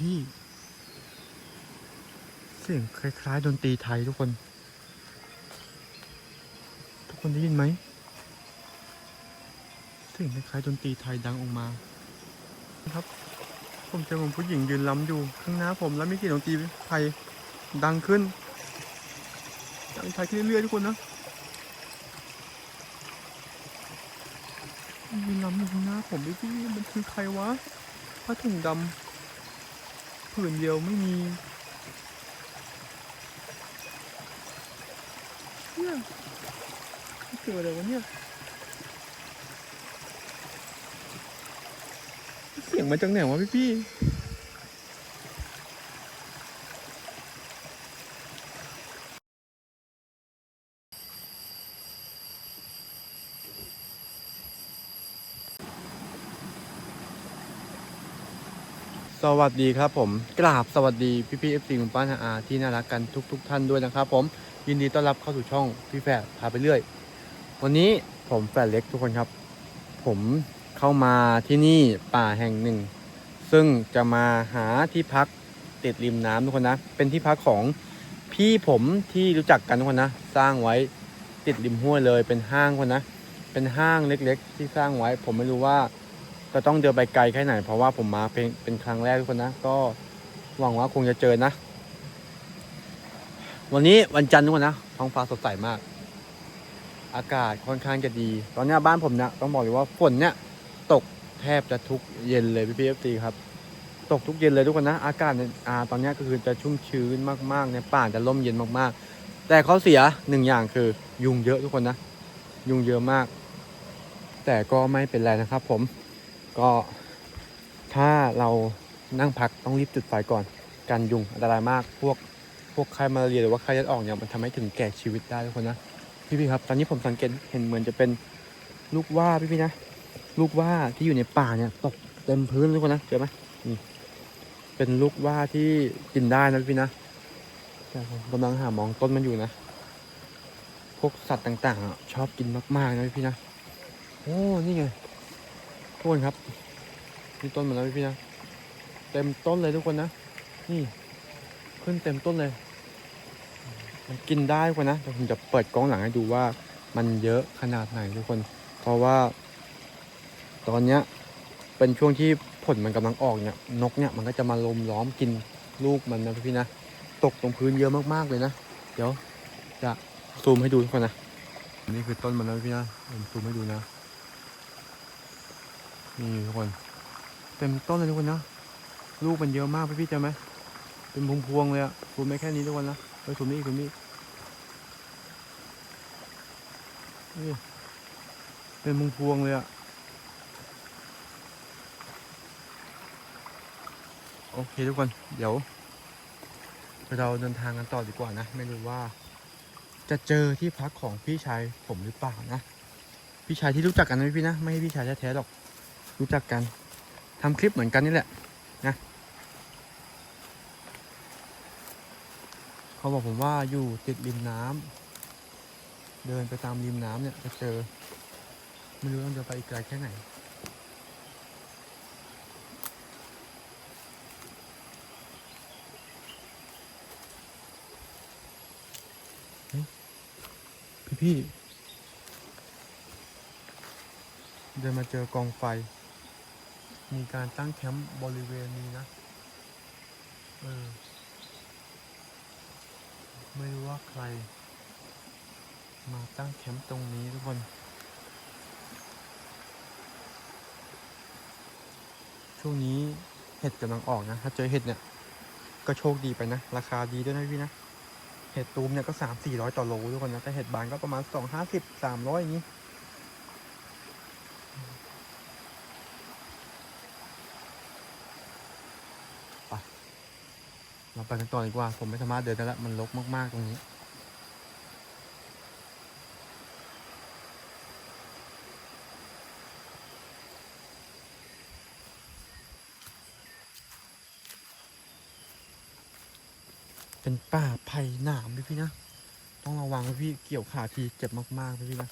พี่ เสียงคล้ายๆดนตรีไทยทุกคน ทุกคนได้ยินไหมเสียงคล้ายๆดนตรีไทยดังออกมา ครับ ผมเจอผมผู้หญิงยืนล้ำอยู่ ข้างหน้าผมแล้วมีเสียงดนตรีไทยดังขึ้นดังไทยขึ้นเรื่อยๆทุกคนนะยืนล้ำอยู่ข้างหน้าผมพี่พี่มันคือใครวะผ้าถุงดำ ผืนเดียวไม่มีเนี่ยเกิดอะไรวะเนี่ยเสียงมาจากไหนวะพี่พี่ วัสดีครับผมกราบสวัสดีพี่พี่เอฟซีคุณป้านาอาที่น่ารักกันทุกๆทท่านด้วยนะครับผมยินดีต้อนรับเข้าสู่ช่องพี่แฝดพาไปเรื่อย วันนี้ผมแฝดเล็กทุกคนครับ ผมเข้ามาที่นี่ป่าแห่งหนึ่ง ซึ่งจะมาหาที่พักติดริมน้ำทุกคนนะ เป็นที่พักของพี่ผมที่รู้จักกันทุกคนนะ สร้างไว้ติดริมห้วยเลยเป็นห้างคนนะ เป็นห้างเล็กๆ ที่สร้างไว้ ผมไม่รู้ว่า จะต้องเดินไปไกลแค่ไหน เพราะว่าผมมาเป็นเป็นครั้งแรกทุกคนนะ ก็หวังว่าคงจะเจอนะ วันนี้วันจันทร์ทุกคนนะท้องฟ้าสดใสมาก อากาศค่อนข้างจะดี ตอนนี้บ้านผมเนี่ยต้องบอกเลยว่าฝนเนี่ยตกแทบจะทุกเย็นเลยพี่พีเอฟซีครับ ตกทุกเย็นเลยทุกคนนะ อากาศเนี่ยอ่าตอนนี้ก็คือจะชุ่มชื้นมากๆ ในป่าจะร่มเย็นมากๆ แต่ข้อเสียหนึ่งอย่างคือยุงเยอะทุกคนนะ ยุงเยอะมาก แต่ก็ไม่เป็นไรนะครับผม ก็ถ้าเรานั่งพักต้องรีบจุดไฟก่อนกันยุงอันตรายมากพวกพวกไข้มาลาเรียหรือว่าไข้เลือดออกเนี่ยมันทำให้ถึงแก่ชีวิตได้ทุกคนนะพี่พี่ๆครับ ตอนนี้ผมสังเกตเห็นเหมือนจะเป็นลูกว่าพี่พี่ๆนะ ลูกว่าที่อยู่ในป่าเนี่ยตกเต็มพื้นทุกคนนะเจอไหมนี่เป็นลูกว่าที่กินได้นะพี่นะผมกำลังหามองต้นมันอยู่นะ พวกสัตว์ต่างๆชอบกินมากๆนะพี่นะโอ้นี่ไง คนครับนี่ต้นมันแล้วพี่นะเต็มต้นเลยทุกคนนะนี่ ขึ้นเต็มต้นเลย มันกินได้กว่านะแต่ผมจะเปิดกล้องหลังให้ดูว่า มันเยอะขนาดไหนทุกคน เพราะว่า ตอนเนี้ยเป็นช่วงที่ผลมันกำลังออกเนี่ยนกเนี่ยมันก็จะมาลมล้อมกินลูกมันนะพี่นะตกตรงพื้นเยอะมากๆเลยนะเดี๋ยวจะซูมให้ดูทุกคนนะนี่คือต้นมันนะพี่นะผมซูมให้ดูนะ นี่ทุกคน เต็มต้นเลยทุกคนนะ ลูกมันเยอะมากพี่พี่จอไหม เป็นพวงๆเลยอะซูมไม่แค่นี้ทุกคนนะไปซูมนี่ซูมนี่นี่เป็นพวงๆเลยอะโอเคทุกคน เดี๋ยว เราเดินทางกันต่อดีกว่านะ ไม่รู้ว่า จะเจอที่พักของพี่ชายผมหรือเปล่านะ พี่ชายที่รู้จักกันนะพี่นะ ไม่ใช่พี่ชายแท้ๆหรอก รู้จักกันทำคลิปเหมือนกันนี่แหละนะเขาบอกผมว่าอยู่ติดริมน้ำเดินไปตามริมน้ำเนี่ยจะเจอ ไม่รู้ต้องเดินไปอีกไกลแค่ไหนพี่พี่เดินมาเจอกองไฟ มีการตั้งแคมป์บริเวณนี้นะเออไม่รู้ว่าใคร มาตั้งแคมป์ตรงนี้ทุกคนช่วงนี้เห็ดกำลังออกนะ ถ้าเจอเห็ดเนี่ย ก็โชคดีไปนะ ราคาดีด้วยนะพี่นะ เห็ดตูมเนี่ยก็สามสี่ร้อยต่อโลทุกคนนะ แต่เห็ดบานก็ประมาณสองห้าสิบสามร้อยอย่างนี้ ไป เราไปกันต่อดีกว่า ผมไม่สามารถเดินได้แล้วมันรกมากๆตรงนี้ เป็นป่าไผ่หนามพี่พี่นะ ต้องระวังพี่เกี่ยวขาทีเจ็บมากๆพี่พี่นะ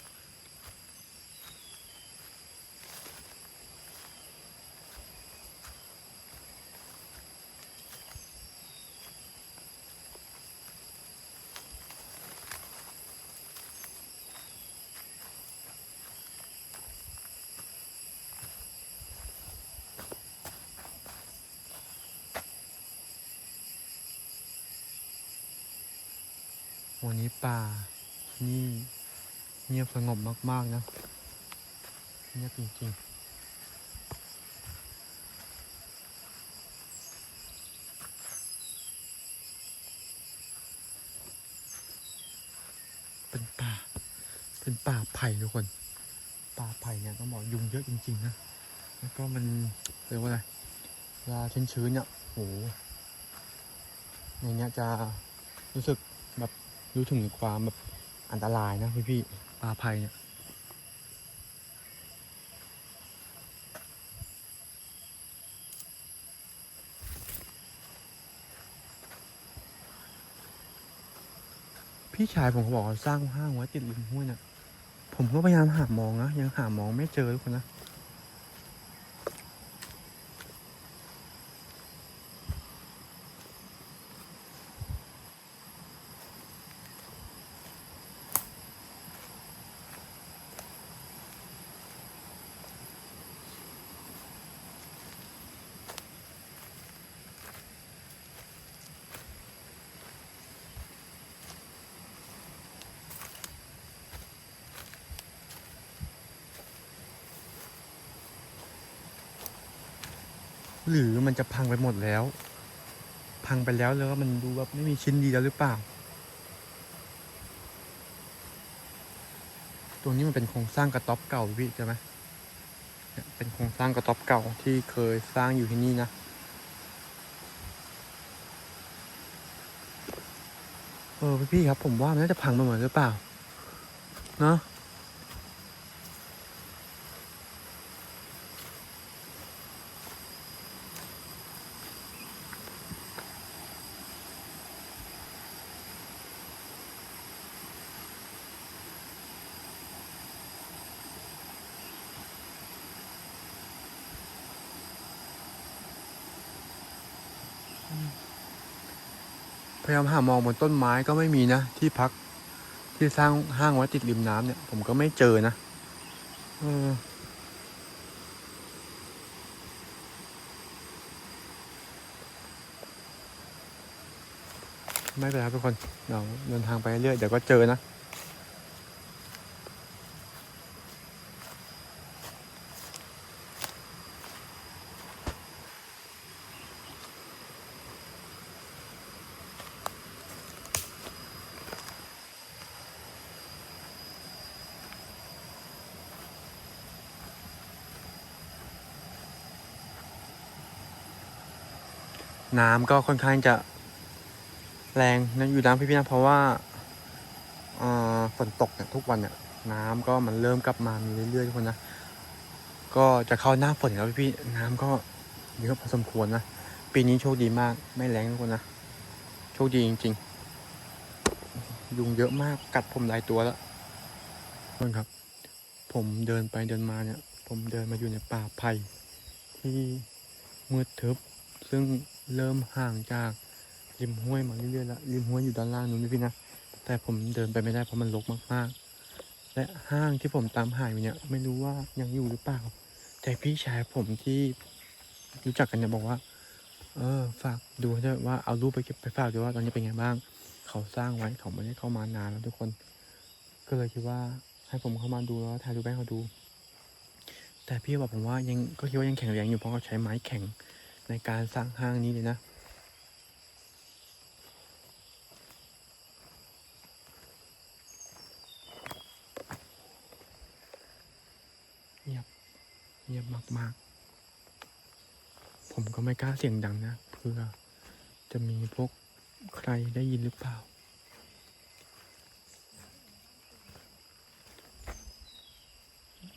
วันนี้ป่านี่เงียบสงบมากๆนะเงียบจริงๆเป็นป่า เป็นป่าไผ่ทุกคน ป่าไผ่เนี่ยต้องบอกยุงเยอะจริงๆนะ แล้วก็มันเรียกว่าอะไรลาชื้นๆเนี่ยโหในเนี้ยจะรู้สึก รู้ถึงความแบบอันตรายนะพี่ๆป่าไผ่เนี่ยพี่ชายผมเขาบอกว่าสร้างห้างไว้ติดริมห้วยน่ะผมก็พยายามหามองนะยังหามองไม่เจอทุกคนนะ หรือมันจะพังไปหมดแล้ว พังไปแล้วแล้วมันดูแบบไม่มีชิ้นดีแล้วหรือเปล่า ตรงนี้มันเป็นโครงสร้างกระต๊อบเก่าพี่ใช่ไหมเป็นโครงสร้างกระต๊อบเก่าที่เคยสร้างอยู่ที่นี่นะเออพี่ครับผมว่ามันน่าจะพังไปหมดหรือเปล่า เนาะ พยายามหามองบนต้นไม้ก็ไม่มีนะ ที่พักที่สร้างห้างไว้ติดริมน้ำเนี่ย ผมก็ไม่เจอนะเออไม่เป็นไรครับทุกคนเราเดินทางไปเรื่อยเดี๋ยวก็เจอนะ น้ำก็ค่อนข้างจะแรงนะอยู่น้ำพี่ๆนะเพราะว่าฝนตกเนี่ยทุกวันเนี่ยน้ำก็มันเริ่มกลับมามีเรื่อยๆทุกคนนะก็จะเข้าหน้าฝนแล้วพี่ๆน้ำก็เยอะพอสมควรนะปีนี้โชคดีมากไม่แรงทุกคนนะโชคดีจริง ๆ ยุงเยอะมากกัดผมหลายตัวแล้วทุกคนครับ ผมเดินไปเดินมาเนี่ย ผมเดินมาอยู่ในป่าไผ่ที่มืดทึบซึ่ง เริ่มห่างจากริมห้วยมาเรื่อยๆแล้วริมห้วยอยู่ด้านล่างนู้นนะพี่นะแต่ผมเดินไปไม่ได้เพราะมันรกมากๆ และห้างที่ผมตามหาอยู่เนี่ย ไม่รู้ว่ายังอยู่หรือเปล่า แต่พี่ชายผมที่รู้จักกันเนี่ยบอกว่า เออ ฝากดูด้วยว่าเอารูปไปเก็บไปฝากดูว่าตอนนี้เป็นไงบ้าง เขาสร้างไว้เขาไม่ได้เข้ามานานแล้วทุกคน ก็เลยคิดว่าให้ผมเข้ามาดูแล้วถ่ายรูปให้เขาดู แต่พี่บอกผมว่ายังก็คิดว่ายังแข็งแรงอยู่เพราะเขาใช้ไม้แข็ง ในการสร้างห้างนี้เลยนะ เงียบ เงียบมาก ๆ ผมก็ไม่กล้าเสียงดังนะเพื่อจะมีพวกใครได้ยินหรือเปล่า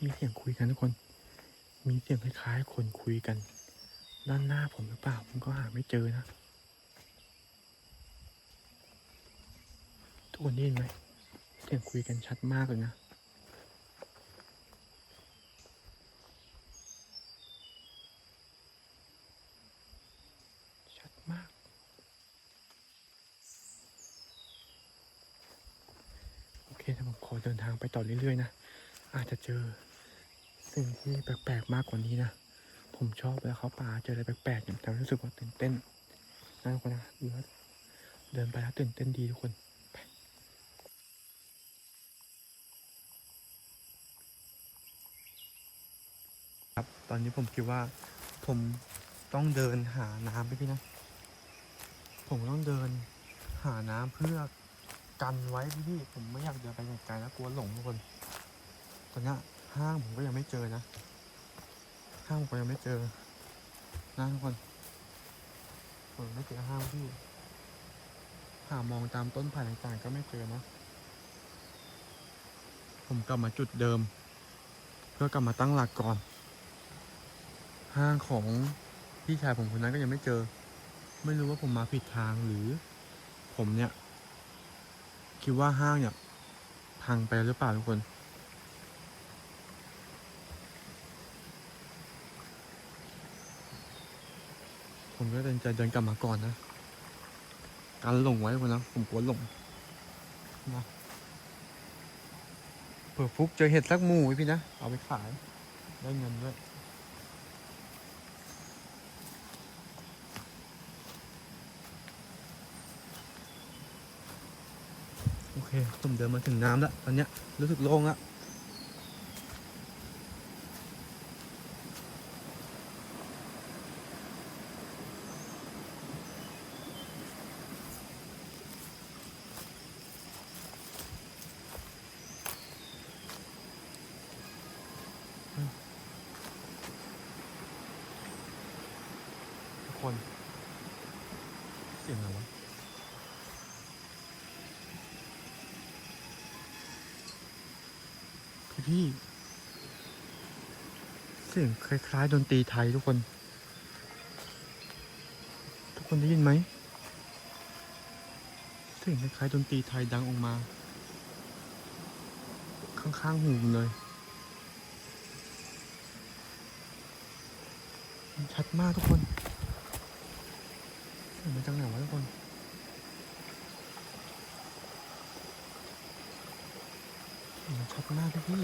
มีเสียงคุยกันทุกคน มีเสียงคล้ายๆคนคุยกัน ด้านหน้าผมหรือเปล่าผมก็หาไม่เจอนะ ทุกคนได้ยินไหมเสียงคุยกันชัดมากเลยนะชัดมากโอเคถ้าผมขอเดินทางไปต่อเรื่อยๆนะ อาจจะเจอสิ่งที่แปลกๆมากกว่านี้นะ ผมชอบเวลาเขาป่าเจออะไรแปลกๆอย่างแต่รู้สึกว่าตื่นเต้นนะทุกคนนะดูแเดินไปแล้วตื่นเต้นดีทุกคนครับตอนนี้ผมคิดว่า ผมต้องเดินหาน้ำไปพี่นะ ผมต้องเดินหาน้ำเพื่อกันไว้พี่พี่ผมไม่อยากเดินไปไกลแล้วกลัวหลงทุกคน ตอนนี้ห้างผมก็ยังไม่เจอนะ ห้างผมก็ยังไม่เจอนะทุกคนผมไม่เจอห้างพี่หามองตามต้นไผ่ต่างๆก็ไม่เจอนะผมกลับมาจุดเดิม เพื่อกลับมาตั้งหลักก่อน ห้างของพี่ชายผมคนนั้นก็ยังไม่เจอ ไม่รู้ว่าผมมาผิดทางหรือ ผมเนี่ย คิดว่าห้างเนี่ยพังไปหรือเปล่าทุกคน ผมก็ตัดสินใจเดินกลับมาก่อนนะ การหลงไว้คนนะผมกลัวหลงนะเผื่อฟุกเจอเห็ดสักหมู่ไว้พี่นะ เอาไปขาย ได้เงินด้วยโอเคผมเดินมาถึงน้ำแล้วตอนเนี้ยรู้สึกโล่งแล้ว คน เสียงอะไรวะพี่พี่ เสียงคล้ายๆดนตรีไทยทุกคน ทุกคนได้ยินไหม เสียงคล้ายๆดนตรีไทยดังออกมา ข้างๆหูเลยชัดมากทุกคน มาจากไหนวะทุกคนชัดมากพี่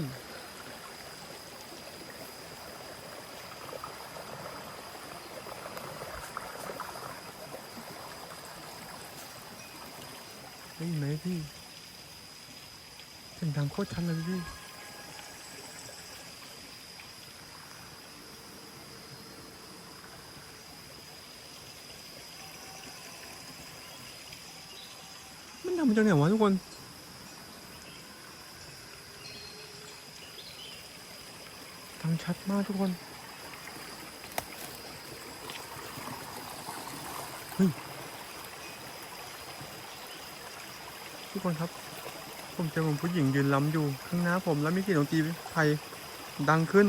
ได้ยินไหมพี่เสียงดังโคตรชัดเลยพี่ มันทำมา จากไหนวะทุกคนฟังชัดมากทุกคน เฮ้ย ทุกคนครับ ผมเจอผมผู้หญิงยืนล้ำอยู่ ข้างหน้าผมแล้วมีเสียงดนตรีไทยดังขึ้น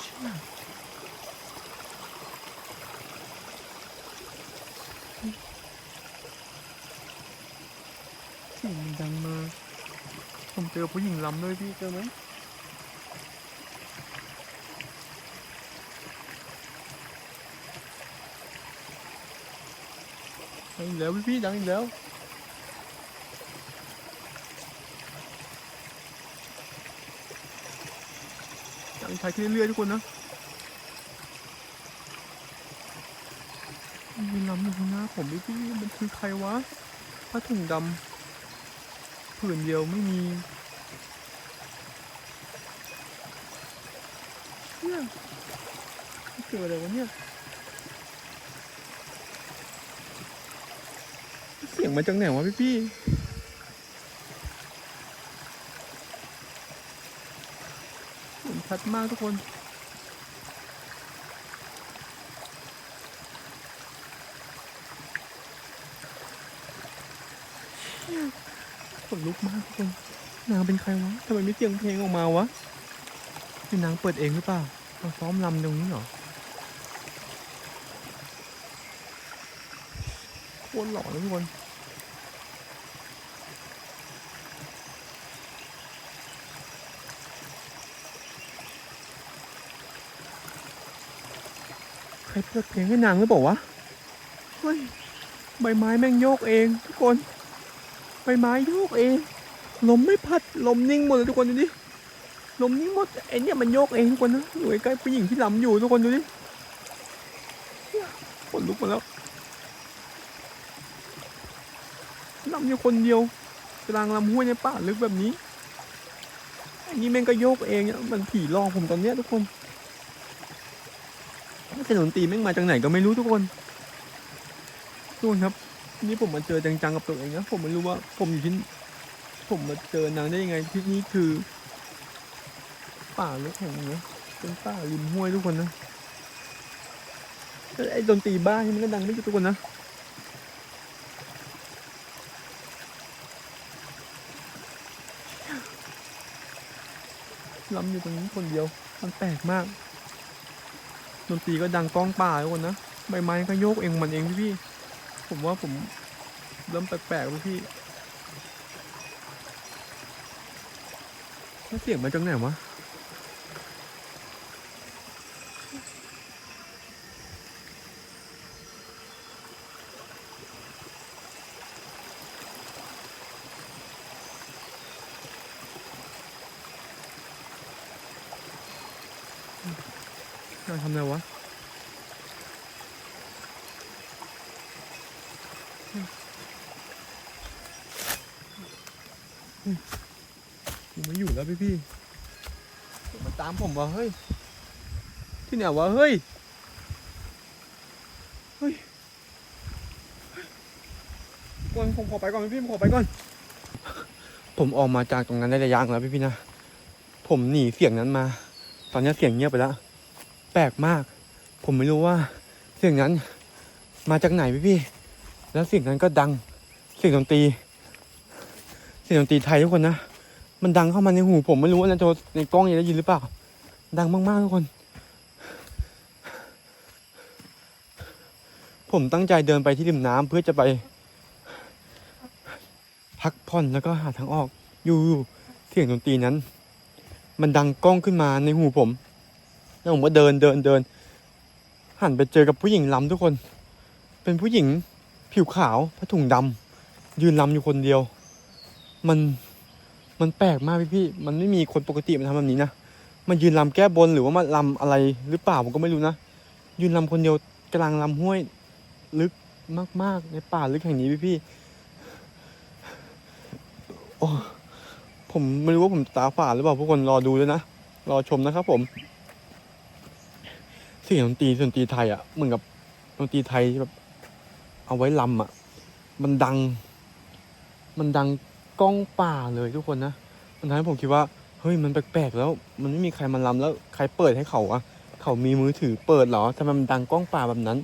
เชี่ยเสียงมันดังมาก ผมเจอผู้หญิงล้ำด้วยพี่ เจอไหมดังอีกแล้วพี่พี่ดังอีกแล้วดังชัดขึ้นเรื่อยๆทุกคนนะมีลำอยู่ข้างหน้าผมพี่พี่มันคือใครวะผ้าถุงดำผืนเดียวไม่มีเนี่ย เกิดอะไรวะเนี่ยเสียงมาจากไหนวะพี่พี่ชัดมากทุกคนขนลุกมากทุกคน นางเป็นใครวะทำไมไม่เสียงเพลงออกมาวะนี่นางเปิดเองหรือเปล่ามาซ้อมลำตรงนี้เหรอ คตรหล่อเลยทุกคนใครเปิดเพลงให้นางหรือเปล่าวะ เฮ้ย ใบไม้แม่งโยกเองทุกคน ใบไม้โยกเอง ลมไม่พัด ลมนิ่งหมดเลยทุกคนดูดิ ลมนิ่งหมดไอ้เนี่ยมันโยกเองทุกคนนะอยู่ใกล้ๆผู้หญิงที่ลำอยู่ทุกคนดูดิเนี่ยขนลุกหมดแล้ว ลำอยู่คนเดียวกลางลำห้วยในป่าลึกแบบนี้อันนี้แม่งก็โยกเองอะมันผีหลอกผมตอนเนี้ยทุกคนเสียงดนตรีแม่งมาจากไหนก็ไม่รู้ทุกคนทุกคนครับ นี่ผมมาเจอจังๆกับตัวเองนะผมไม่รู้ว่าผมอยู่ที่ผมมาเจอนางได้ยังไงที่นี่คือ ป่าลึกแห่งนึงนะเป็นป่าริมห้วยทุกคนนะไอ้ดนตรีบ้านี่มันก็ดังไม่หยุดทุกคนนะ ลำอยู่ตรงนี้คนเดียว มันแปลกมาก ดนตรีก็ดังก้องป่าทุกคนนะ ใบไม้ก็โยกเองมันเองพี่ผมว่าผมเริ่มแปลกๆแล้วพี่แล้วเสียงมาจากไหนวะ เราทำอะไรวะยังไม่อยู่แล้วพี่พี่มาตามผมวะเฮ้ย ที่ไหนวะเฮ้ย เฮ้ยก่อนผมขอไปก่อนพี่ผมขอไปก่อน ผมออกมาจากตรงนั้นได้ระยะแล้วพี่พี่นะ ผมหนีเสียงนั้นมา ตอนนี้เสียงเงียบไปแล้ว แปลกมาก ผมไม่รู้ว่า เสียงนั้นมาจากไหนพี่พี่ แล้วเสียงนั้นก็ดัง เสียงดนตรี เสียงดนตรีไทยทุกคนนะ มันดังเข้ามาในหูผมไม่รู้ว่าในโทรในกล้องยังได้ยินหรือเปล่า ดังมากๆทุกคน ผมตั้งใจเดินไปที่ริมน้ำเพื่อจะไป พักผ่อนแล้วก็หาทางออก อยู่ๆเสียงดนตรีนั้น มันดังกล้องขึ้นมาในหูผม แล้วผมก็เดินเดินเดิน หันไปเจอกับผู้หญิงลำทุกคน เป็นผู้หญิงผิวขาวผ้าถุงดำยืนลำอยู่คนเดียว มันมันแปลกมากพี่พี่มันไม่มีคนปกติมาทำแบบนี้นะมันยืนลำแก้บนหรือว่ามาลำอะไรหรือเปล่าผมก็ไม่รู้นะ ยืนลำคนเดียวกลางลำห้วยลึกมาก ๆ ในป่าลึกแห่งนี้พี่พี่โอ้ ผมไม่รู้ว่าผมตาฝาดหรือเปล่าทุกคนรอดูด้วยนะ รอชมนะครับผมเสียงดนตรีดนตรีไทยอะเหมือนกับดนตรีไทยแบบเอาไว้ลำอะ มันดัง มันดังก้องป่าเลยทุกคนนะมันทำให้ผมคิดว่าเฮ้ยมันแปลกๆแล้ว มันไม่มีใครมาลำแล้วใครเปิดให้เขาอะ เขามีมือถือเปิดเหรอทำไมมันดังก้องป่าแบบนั้น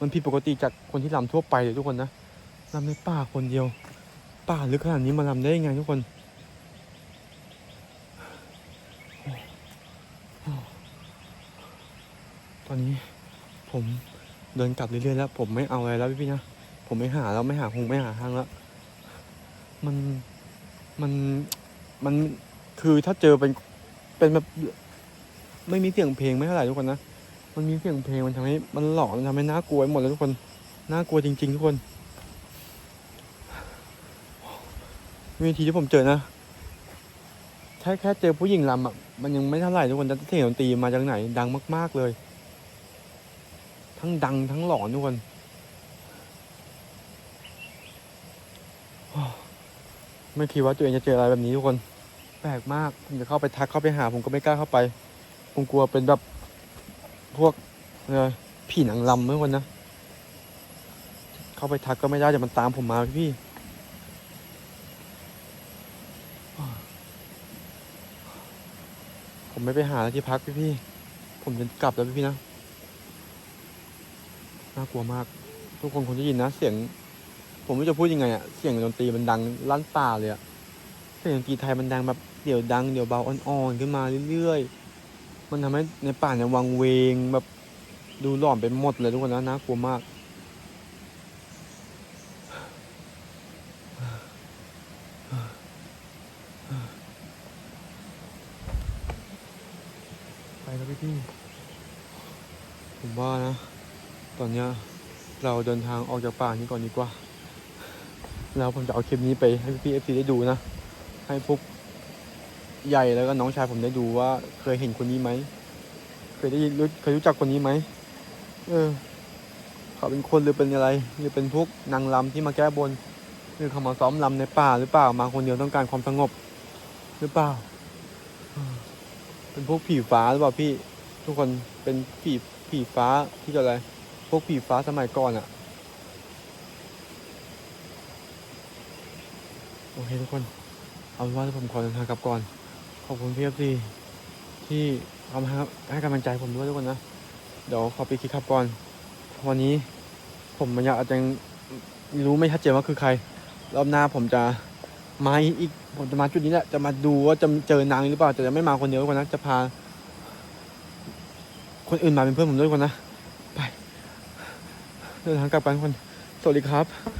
มันผิดปกติจากคนที่ลำทั่วไปเลยทุกคนนะลำในป่าคนเดียว ป่าลึกขนาดนี้มาลำได้ยังไงทุกคน ตอนนี้ผมเดินกลับเรื่อยๆแล้ว ผมไม่เอาอะไรแล้วพี่ๆนะ ผมไม่หาแล้วไม่หาคงไม่หาทางแล้ว มันมันมันคือถ้าเจอเป็นเป็นแบบไม่มีเสียงเพลงไม่เท่าไหร่ทุกคนนะ มันมีเสียงเพลงมันทำให้มันหลอนมันทำให้น่ากลัวหมดเลยทุกคน น่ากลัวจริง ๆ ทุกคนเวทีที่ผมเจอนะแค่แค่เจอผู้หญิงลำอะ มันยังไม่เท่าไหร่ทุกคนแต่เสียงดนตรีมาจากไหน ดังมาก ๆเลย ทั้งดังทั้งหลอนทุกคนไม่คิดว่าตัวเองจะเจออะไรแบบนี้ทุกคน แปลกมากผมจะเข้าไปทักเข้าไปหา ผมก็ไม่กล้าเข้าไป ผมกลัวเป็นแบบพวกอะไรผีหนังลำเมื่อวันนะ เข้าไปทักก็ไม่ได้จะมันตามผมมาพี่ผมไม่ไปหาที่พักพี่ๆผมจะกลับแล้วพี่ๆนะ น่ากลัวมาก ทุกคนคงจะยินนะ เสียง ผมไม่จะพูดยังไงอะเสียงดนตรีมันดังลั่นป่าเลยอะเสียงดนตรีไทยมันดังแบบเดี๋ยวดังเดี๋ยวเบาอ่อนๆขึ้นมาเรื่อยๆ มันทำให้ในป่าเนี่ยวังเวงแบบดูหลอนไปหมดเลยทุกคนนะน่ากลัวมาก ไปแล้วพี่พี่ๆผมว่านะ ตอนเนี้ย เราเดินทางออกจากป่านี้ก่อนดีกว่า แล้วผมจะเอาคลิปนี้ไปให้พี่เอฟซีได้ดูนะ ให้พวกใหญ่แล้วก็น้องชายผมได้ดูว่า เคยเห็นคนนี้ไหม เคยได้ยินรู้เคยรู้จักคนนี้ไหม เออ เขาเป็นคนหรือเป็นอะไร หรือเป็นพวกนางรำที่มาแก้บน หรือเขามาซ้อมลำในป่าหรือเปล่า มาคนเดียวต้องการความสงบ หรือเปล่า เป็นพวกผีฟ้าหรือเปล่าพี่ ทุกคนเป็นผีผีฟ้าที่จะอะไร พวกผีฟ้าสมัยก่อนอะโอเคทุกคน เอาเป็นว่าผมขอเดินทางกลับก่อน ขอบคุณพี่เอฟซีที่เอามาให้กำลังใจผมด้วยทุกคนนะ เดี๋ยวขอไปคิดขับก่อน วันนี้ผมมันยังอาจจะยังรู้ไม่ชัดเจนว่าคือใคร รอบหน้าผมจะมาอีก ผมจะมาจุดนี้แหละ จะมาดูว่าจะเจอนางหรือเปล่า แต่จะไม่มาคนเดียวกคนนะ จะพา คนอื่นมาเป็นเพื่อนผมด้วยกคนนะ เดินทางกลับกันคน สวัสดีครับ